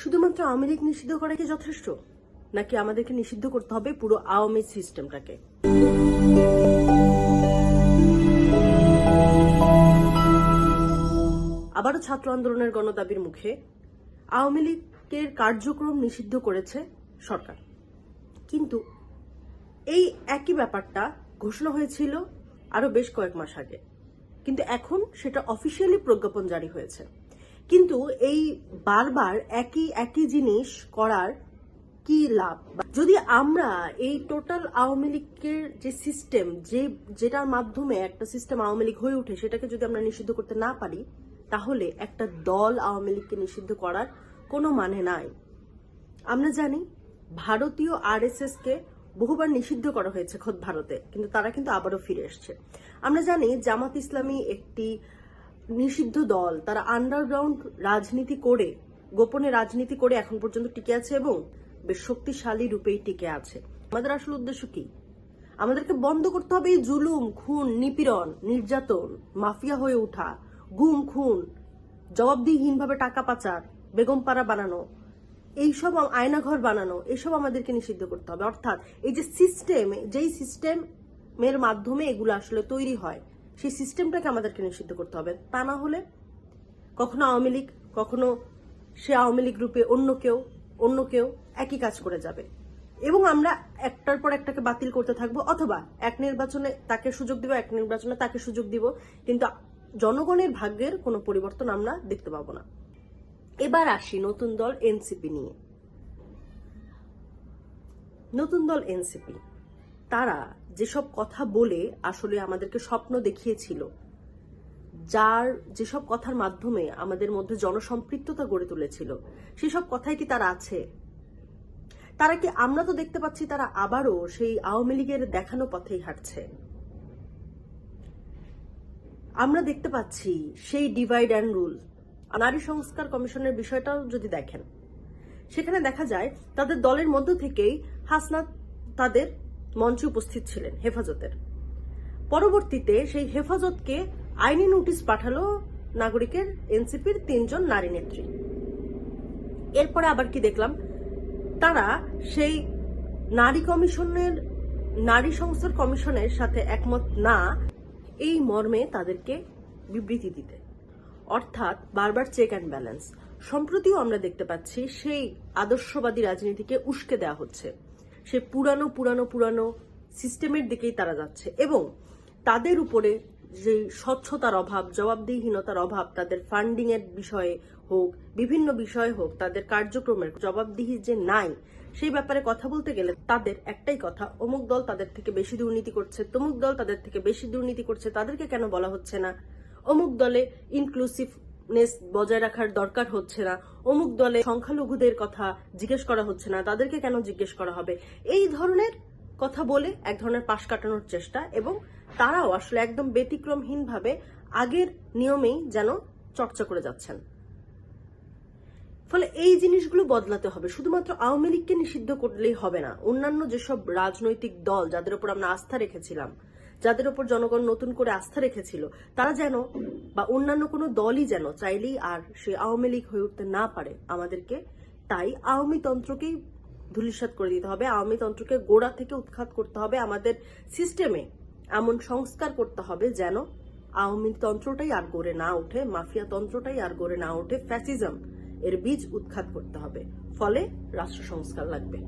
শুধুমাত্র আওয়ামী লীগ নিষিদ্ধ করা কি যথেষ্ট? নাকি আমাদেরকে নিষিদ্ধ করতে হবে পুরো আওয়ামী সিস্টেমটাকে? আবারও ছাত্র আন্দোলনের গণদাবির মুখে আওয়ামী লীগের কার্যক্রম নিষিদ্ধ করেছে সরকার। কিন্তু এই একই ব্যাপারটা ঘোষণা হয়েছিল আরও বেশ কয়েক মাস আগে। কিন্তু এখন সেটা অফিসিয়ালি প্রজ্ঞাপন জারি হয়েছে। কিন্তু এই বারবার একই একই জিনিস করার কি লাভ? যদি আমরা এই টোটাল আওয়ামী লীগের যে সিস্টেম, যে, যেটার মাধ্যমে একটা সিস্টেম আওয়ামী লীগ হয়ে ওঠে, সেটাকে যদি আমরা নিষিদ্ধ করতে না পারি, তাহলে একটা দল আওয়ামী লীগকে নিষিদ্ধ করার কোনো মানে নাই। আমরা জানি ভারতীয় আরএসএস কে বহুবার নিষিদ্ধ করা হয়েছে খোদ ভারতে, কিন্তু তারা কিন্তু আবারও ফিরে এসছে। আমরা জানি জামাত ইসলামী একটি নিষিদ্ধ দল, তারা আন্ডারগ্রাউন্ড রাজনীতি করে, গোপনে রাজনীতি করে এখন পর্যন্ত টিকে আছে এবং বেশ শক্তিশালী রূপেই টিকে আছে। আমাদের আসল উদ্দেশ্য কি? আমাদেরকে বন্ধ করতে হবে এই জুলুম, খুন, নিপীড়ন, নির্যাতন, মাফিয়া হয়ে ওঠা, গুম, খুন জবাবদিহীনভাবে টাকা পাচার বেগম পাড়া বানানো, এইসব আয়নাঘর বানানো, এসব আমাদেরকে নিষিদ্ধ করতে হবে। অর্থাৎ এই যে সিস্টেম যেই সিস্টেমের মাধ্যমে এগুলো আসলে তৈরি হয় সেই সিস্টেমটাকে আমাদেরকে নিষিদ্ধ করতে হবে। তা না হলে কখনো আওয়ামী লীগ, কখনো সে আওয়ামী লীগ রূপে অন্য কেউ অন্য কেউ একই কাজ করে যাবে। এবং আমরা একটার পর একটাকে বাতিল করতে থাকব, অথবা এক নির্বাচনে তাকে সুযোগ দিব, এক নির্বাচনে তাকে সুযোগ দিব, কিন্তু জনগণের ভাগ্যের কোনো পরিবর্তন আমরা দেখতে পাবো না। এবার আসি নতুন দল এনসিপি নিয়ে। নতুন দল এনসিপি। তারা যেসব কথা বলে আসলে আমাদেরকে স্বপ্ন দেখিয়েছিল, যার যেসব কথার মাধ্যমে আমাদের মধ্যে জনসম্পৃক্ততা গড়ে তুলেছিল, সেসব কথাই কি তারা আছে? তারা কি আমরা তো দেখতে পাচ্ছি তারা আবারও সেই আওয়ামী লীগের দেখানো পথেই হাঁটছে। আমরা দেখতে পাচ্ছি সেই ডিভাইড অ্যান্ড রুল নারী সংস্কার কমিশনের বিষয়টাও যদি দেখেন, সেখানে দেখা যায় তাদের দলের মধ্য থেকেই হাসনাত তাদের মঞ্চে উপস্থিত ছিলেন হেফাজতের। পরবর্তীতে সেই হেফাজতকে আইনি নোটিশ পাঠালো নাগরিকের এনসিপির তিনজন নারী নেত্রী। এরপরে আবার কি দেখলাম? তারা সেই নারী কমিশনের, নারী সংস্থার কমিশনের সাথে একমত না, এই মর্মে তাদেরকে বিবৃতি দিতে। অর্থাৎ বারবার চেক অ্যান্ড ব্যালেন্স সম্প্রতিও আমরা দেখতে পাচ্ছি সেই আদর্শবাদী রাজনীতিকে উস্কে দেওয়া হচ্ছে। সে পুরানো পুরানো পুরানো সিস্টেমের দিকেই তারা যাচ্ছে। এবং তাদের উপরে যে স্বচ্ছতার অভাব, জবাবদিহিনতার অভাব, তাদের ফান্ডিং এর বিষয়ে হোক, বিভিন্ন বিষয়ে হোক, তাদের কার্যক্রমের জবাবদিহি যে নাই, সেই ব্যাপারে কথা বলতে গেলে তাদের একটাই কথা, অমুক দল তাদের থেকে বেশি দুর্নীতি করছে, তমুক দল তাদের থেকে বেশি দুর্নীতি করছে, তাদেরকে কেন বলা হচ্ছে না? অমুক দলে ইনক্লুসিভনেস বজায় রাখার দরকার হচ্ছে না। অমুক দলে সংখ্যালঘুদের কথা জিজ্ঞেস করা হচ্ছে না। তাদেরকে কেন জিজ্ঞেস করা হবে? এই ধরনের কথা বলে এক ধরনের পাশ কাটানোর চেষ্টা এবং তারাও আসলে একদম ব্যতিক্রমহীনভাবে আগের নিয়মেই যেন চর্চা করে যাচ্ছেন। ফলে এই জিনিসগুলো বদলাতে হবে। শুধুমাত্র আওয়ামী লীগকে নিষিদ্ধ করলেই হবে না। অন্যান্য যেসব রাজনৈতিক দল, যাদের উপর আমরা আস্থা রেখেছিলাম যাদের উপর জনগণ নতুন করে আস্থা রেখেছিল, তারা যেন বা অন্যান্য কোনো দলই যেন চাইলেই আর সে আওয়ামী লীগ হয়ে উঠতে না পারে, আমাদেরকে তাই আওয়ামী তন্ত্রকেই ধূলিসাৎ করে দিতে হবে, আওয়ামী তন্ত্রকে গোড়া থেকে উৎখাত করতে হবে, আমাদের সিস্টেমে এমন সংস্কার করতে হবে যেন আওয়ামী তন্ত্রটাই আর গড়ে না ওঠে, মাফিয়া তন্ত্রটাই আর গড়ে না ওঠে, ফ্যাসিজম এর বীজ উৎখাত করতে হবে, ফলে রাষ্ট্র সংস্কার লাগবে।